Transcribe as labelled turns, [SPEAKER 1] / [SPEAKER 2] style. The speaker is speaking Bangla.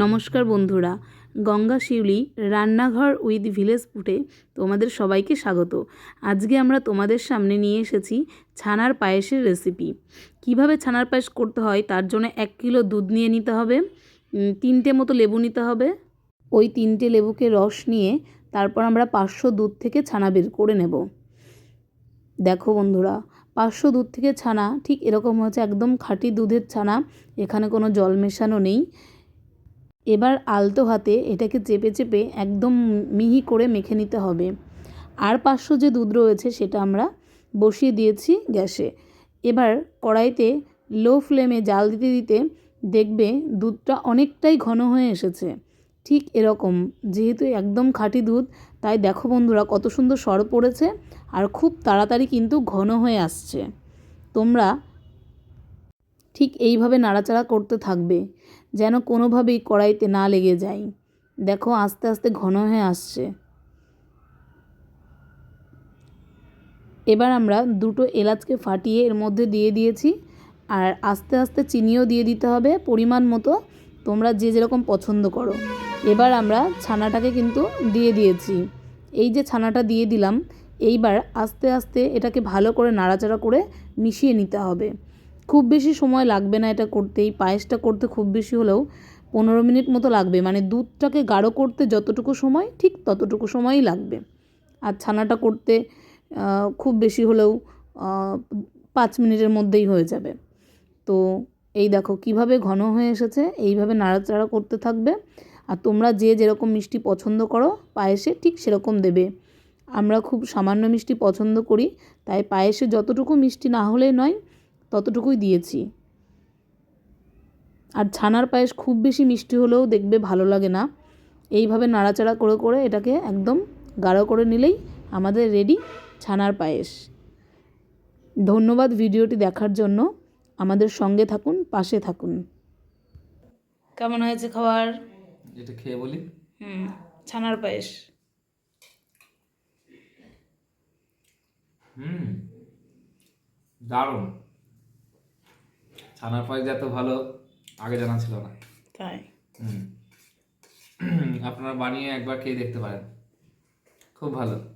[SPEAKER 1] নমস্কার বন্ধুরা, গঙ্গা শিউলি রান্নাঘর উইথ ভিলেজ ফুটে তোমাদের সবাইকে স্বাগত। আজকে আমরা তোমাদের সামনে নিয়ে এসেছি ছানার পায়েসের রেসিপি। কীভাবে ছানার পায়েস করতে হয় তার জন্য এক কিলো দুধ নিয়ে নিতে হবে তিনটে মতো লেবু নিতে হবে। ওই তিনটে লেবুকে রস নিয়ে তারপর আমরা পাঁচশো দুধ থেকে ছানা বের করে নেব। দেখো বন্ধুরা, পাঁচশো দুধ থেকে ছানা ঠিক এরকম হচ্ছে একদম খাঁটি দুধের ছানা, এখানে কোনো জল মেশানো নেই। এবার আলতো হাতে এটাকে চেপে চেপে একদম মিহি করে মেখে নিতে হবে। আর পাঁচশো যে দুধ রয়েছে সেটা আমরা বসিয়ে দিয়েছি গ্যাসে। এবার কড়াইতে লো ফ্লেমে জাল দিতে দিতে দেখবে দুধটা অনেকটাই ঘন হয়ে এসেছে। ঠিক এরকম, যেহেতু একদম খাঁটি দুধ, তাই দেখো বন্ধুরা কত সুন্দর সর পড়েছে আর খুব তাড়াতাড়ি কিন্তু ঘন হয়ে আসছে। তোমরা ঠিক এইভাবে নাড়াচাড়া করতে থাকবে, যেন কোনোভাবেই কড়াইতে না লেগে যায়। দেখো, আস্তে আস্তে ঘন হয়ে আসছে। এবার আমরা দুটো এলাচকে ফাটিয়ে এর মধ্যে দিয়ে দিয়েছি, আর আস্তে আস্তে চিনিও দিয়ে দিতে হবে পরিমাণ মতো। তোমরা যে যেরকম পছন্দ করো। এবার আমরা ছানাটাকে কিন্তু দিয়ে দিয়েছি। এই যে ছানাটা দিয়ে দিলাম, এইবার আস্তে আস্তে এটাকে ভালো করে নাড়াচাড়া করে মিশিয়ে নিতে হবে। খুব বেশি সময় লাগবে না এটা করতে এই পায়েসটা করতে খুব বেশি হলেও পনেরো মিনিট মতো লাগবে। মানে দুধটাকে গাঢ় করতে যতটুকু সময়, ঠিক ততটুকু সময়ই লাগবে। আর ছানাটা করতে খুব বেশি হলেও পাঁচ মিনিটের মধ্যেই হয়ে যাবে। তো এই দেখো কীভাবে ঘন হয়ে এসেছে, এইভাবে নাড়াচাড়া করতে থাকবে। আর তোমরা যে যেরকম মিষ্টি পছন্দ করো, পায়েসে ঠিক সেরকম দেবে। আমরা খুব সামান্য মিষ্টি পছন্দ করি, তাই পায়েসে যতটুকু মিষ্টি না হলে নয় ততটুকুই দিয়েছি। আর ছানার পায়েস খুব বেশি মিষ্টি হলেও দেখবে ভালো লাগে না। এইভাবে নাড়াচাড়া করে করে এটাকে একদম গাঢ় করে নিলেই আমাদের রেডি ছানার পায়েস। ধন্যবাদ ভিডিওটি দেখার জন্য। আমাদের সঙ্গে থাকুন পাশে থাকুন। কেমন হয়েছে খাবার?
[SPEAKER 2] এটা খেয়ে বলি।
[SPEAKER 1] হুম ছানার পায়েস।
[SPEAKER 2] হুম দারুণ। ছানার পায়েস এত ভালো আগে জানা ছিল না।
[SPEAKER 1] তাই।
[SPEAKER 2] হুম। আপনারা বানিয়ে একবার খেয়ে দেখতে পারেন। খুব ভালো।